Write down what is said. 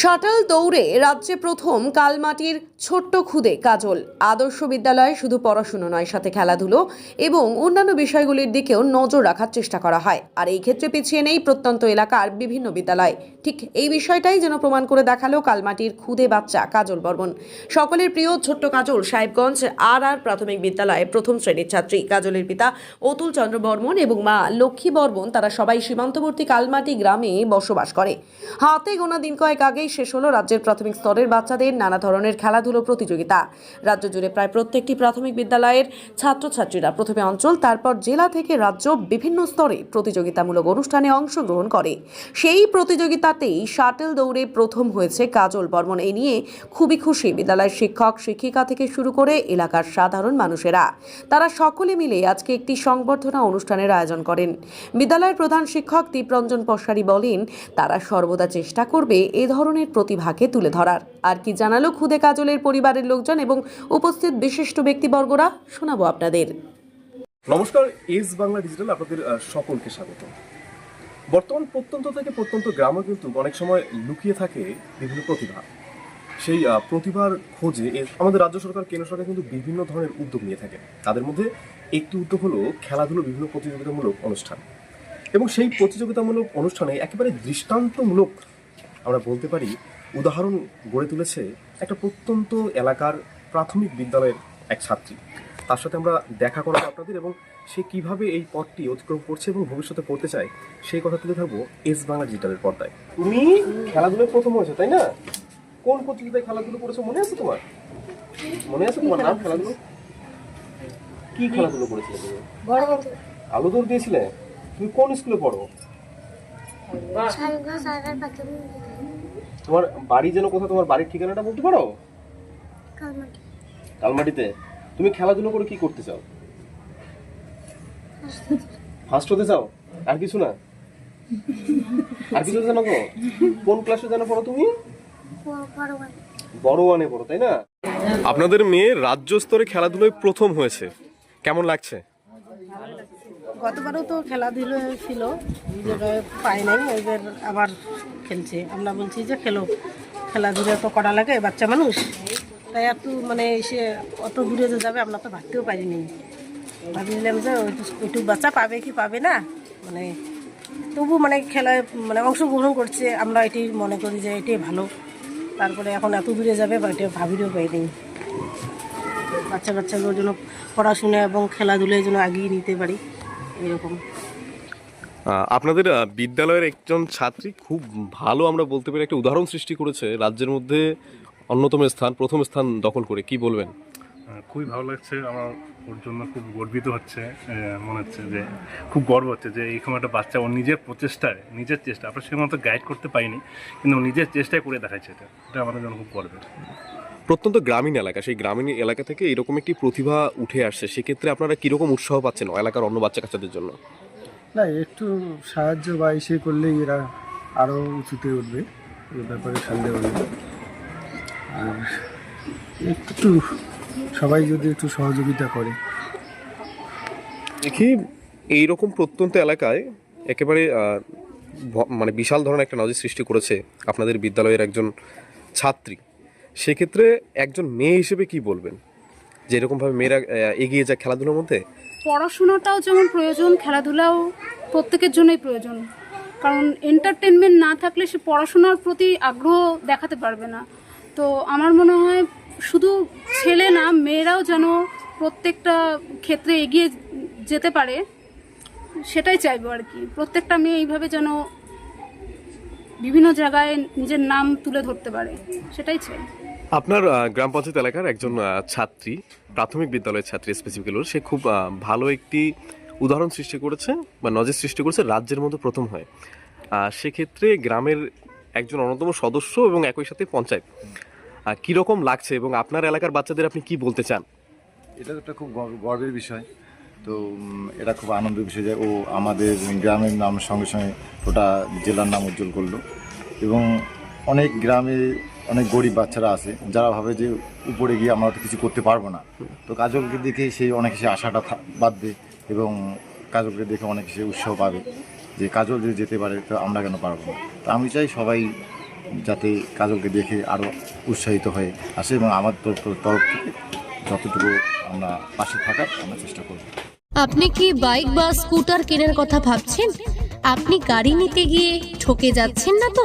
Shuttle দৌড়ে রাজ্যে প্রথম কালমাটির ছোট্ট খুদে কাজল। আদর্শ বিদ্যালয়ে শুধু পড়াশুনো নয়, সাথে খেলাধুলো এবং অন্যান্য বিষয়গুলির দিকেও নজর রাখার চেষ্টা করা হয়। আর এই ক্ষেত্রে পিছিয়ে নেই প্রত্যন্ত এলাকার বিভিন্ন বিদ্যালয়। ঠিক এই বিষয়টাই যেন প্রমাণ করে দেখাল কালমাটির খুদে বাচ্চা কাজল বর্মন। সকলের প্রিয় ছোট্ট কাজল সাহেবগঞ্জ আর আর প্রাথমিক বিদ্যালয়ে প্রথম শ্রেণির ছাত্রী। কাজলের পিতা অতুল চন্দ্র বর্মন এবং মা লক্ষ্মী বর্মন, তারা সবাই সীমান্তবর্তী কালমাটি গ্রামে বসবাস করে। হাতে গোনা দিন কয়েক আগেই শেষ হলো রাজ্যের প্রাথমিক স্তরের বাচ্চাদের নানা ধরনের খেলাধুলো প্রতিযোগিতা। রাজ্য জুড়ে প্রায় প্রত্যেকটি প্রাথমিক বিদ্যালয়ের ছাত্রছাত্রীরা প্রথমে অঞ্চল, তারপর জেলা থেকে রাজ্য বিভিন্ন স্তরে প্রতিযোগিতামূলক অনুষ্ঠানে অংশগ্রহণ করে। সেই প্রতিযোগিতাতেই শাটেল দৌড়ে প্রথম হয়েছে কাজল বর্মন। এ নিয়ে খুবই খুশি বিদ্যালয়ের শিক্ষক, শিক্ষিকা থেকে শুরু করে এলাকার সাধারণ মানুষেরা। তারা সকলে মিলে আজকে একটি সংবর্ধনা অনুষ্ঠানের আয়োজন করেন। বিদ্যালয়ের প্রধান শিক্ষক দীপরঞ্জন পশারি বলেন, তারা সর্বদা চেষ্টা করবে এ ধরনের প্রতিভাকে তুলে ধরার। আর কি জানালো খুদে কাজলের পরিবারের লোকজন এবং উপস্থিত বিশিষ্ট ব্যক্তিবর্গরা, শোনাবো আপনাদের। নমস্কার, এস বাংলা ডিজিটাল আপনাদের সকলকে স্বাগত। বর্তমান প্রত্যন্ত থেকে প্রত্যন্ত গ্রামে কিন্তু অনেক সময় লুকিয়ে থাকে বিভিন্ন প্রতিভা। সেই প্রতিভার খোঁজে আমাদের রাজ্য সরকার, কেন্দ্র সরকার কিন্তু বিভিন্ন ধরনের উদ্যোগ নিয়ে থাকে। তাদের মধ্যে একটি উদ্যোগ হলো খেলাধুলো বিভিন্ন প্রতিযোগিতামূলক অনুষ্ঠান। এবং সেই প্রতিযোগিতামূলক অনুষ্ঠানে একেবারে দৃষ্টান্তমূলক আমরা বলতে পারি উদাহরণ গড়ে তুলেছে একটা প্রত্যন্ত এলাকার প্রাথমিক বিদ্যালয়ের এক ছাত্রী। তার সাথে আমরা দেখা করাবো আপনাদের এবং সে কীভাবে এই পথটি অতিক্রম করছে এবং ভবিষ্যতে করতে চায় সেই কথা তুলে ধরবো এস বাংলা ডিজিটালের পর্দায়। তুমি খেলাধুলায় প্রথম হয়েছে তাই না? কোন প্রতিযোগিতায় খেলাধুলো করেছ মনে আছে তোমার? মনে আছে তোমার নাম খেলাধুলো? কি খেলাধুলো করেছিলে তুমি? বড় বড়। দৌড় দিয়েছিলে? তুমি কোন স্কুলে পড়ো? তোমার বাড়ি যেন কোথাও তোমার বাড়ির ঠিকানাটা বলতে পারো? কালমাটি। কালমাটিতে। তুমি খেলাধুলো করে কি করতে চাও? ফার্স্ট হতে চাও? আর কিছু না? আর কিছু জানো গো? কোন ক্লাসে জানো পড়ো তুমি? বড় ওয়ানে পড়ো তাই না? আপনাদের মেয়ে রাজ্য স্তরে খেলাধুলোয় প্রথম হয়েছে। কেমন লাগছে? গতবারও তো খেলাধুলো ছিল জায়গায় পাই নাই এবার আবার খেলছে। আমরা বলছি যে, খেলো। খেলাধুলা তো করা লাগে, বাচ্চা মানুষ। তাই এত মানে সে অত দূরে যে যাবে, আমরা তো ভাবতেও পারিনি। ভাবছিলাম যে ওইটু- ওইটুকু বাচ্চা পাবে কি পাবে না? মানে তবু মানে খেলায় মানে অংশগ্রহণ করছে। আমরা এটি মনে করি যে, এটাই ভালো। তারপরে এখন এত দূরে যাবে, বা এটা ভাবিরও পাইনি বাচ্চা বাচ্চাগুলোর জন্য পড়াশোনা এবং খেলাধুলায় যেন আগিয়ে নিতে পারি, এরকম। আপনাদের বিদ্যালয়ের একজন ছাত্রী খুব ভালো আমরা বলতে পারি একটা উদাহরণ সৃষ্টি করেছে রাজ্যের মধ্যে অন্যতম স্থান প্রথম স্থান দখল করে। কি বলবেন? খুবই ভালো লাগছে। আমার ওর জন্য খুব গর্বিত হচ্ছে মনে হচ্ছে যে খুব গর্ব হচ্ছে যে এইরকম একটা বাচ্চা ওর নিজের প্রচেষ্টায় নিজের চেষ্টা আমরা সেরকম তো গাইড করতে পাইনি কিন্তু ও নিজের চেষ্টায় করে দেখাচ্ছে এটা। এটা আমাদের জন্য খুব গর্বের। প্রত্যন্ত গ্রামীণ এলাকা সেই গ্রামীণ এলাকা থেকে এরকম একটি প্রতিভা উঠে আসছে সেক্ষেত্রে আপনারা কীরকম উৎসাহ পাচ্ছেন এলাকার অন্য বাচ্চা কাচ্চাদের জন্য? না, একটু সাহায্য বা ইসে করলেই এরা আরও উঁচুতে উঠবে। এই ব্যাপারে সন্দেহ নেই। আর একটু সবাই যদি একটু সহযোগিতা করে। দেখি, এইরকম প্রত্যন্ত এলাকায় একেবারে মানে বিশাল ধরনের একটা নজির সৃষ্টি করেছে আপনাদের বিদ্যালয়ের একজন ছাত্রী। সেক্ষেত্রে একজন মেয়ে হিসেবে কি বলবেন? যে এরকমভাবে মেয়েরা এগিয়ে যায় খেলাধুলার মধ্যে? পড়াশোনাটাও যেমন প্রয়োজন, খেলাধুলাও প্রত্যেকের জন্যই প্রয়োজন। কারণ এন্টারটেনমেন্ট না থাকলে সে পড়াশোনার প্রতি আগ্রহ দেখাতে পারবে না। তো আমার মনে হয় শুধু ছেলে না, মেয়েরাও যেন প্রত্যেকটা ক্ষেত্রে এগিয়ে যেতে পারে, সেটাই চাইব আর কি। প্রত্যেকটা মেয়ে এইভাবে যেন বিভিন্ন জায়গায় নিজের নাম তুলে ধরতে পারে, সেটাই চাই। আপনার গ্রাম পঞ্চায়েত এলাকার একজন ছাত্রী, প্রাথমিক বিদ্যালয়ের ছাত্রী স্পেসিফিক্যালি সে খুব ভালো একটি উদাহরণ সৃষ্টি করেছে বা নজর সৃষ্টি করেছে রাজ্যের মধ্যে প্রথম হয়। সেক্ষেত্রে গ্রামের একজন অন্যতম সদস্য এবং একই সাথে পঞ্চায়েত। কীরকম লাগছে এবং আপনার এলাকার বাচ্চাদের আপনি কি বলতে চান? এটা একটা খুব গর্বের বিষয়। তো এটা খুব আনন্দের বিষয় যে ও আমাদের গ্রামের নাম সঙ্গে সঙ্গে ওটা জেলার নাম উজ্জ্বল করল। এবং অনেক গ্রামে অনেক গরিব বাচ্চারা আছে, যারা ভাবে যে উপরে গিয়ে আমরা তো কিছু করতে পারব না। তো কাজলকে দেখে সেই অনেক সে আশাটা বাঁধবে এবং কাজলকে দেখে অনেক সে উৎসাহ পাবে যে কাজল যদি যেতে পারে, তো আমরা কেন পারব না? তো আমি চাই সবাই যাতে কাজলকে দেখে আরও উৎসাহিত হয়ে আসে এবং আমার তরফ থেকে যতটুকু আমরা পাশে থাকার আমরা চেষ্টা করব। আপনি কি বাইক বা স্কুটার কেনার কথা ভাবছেন? আপনি গাড়ি নিতে গিয়ে ঠকে যাচ্ছেন না তো?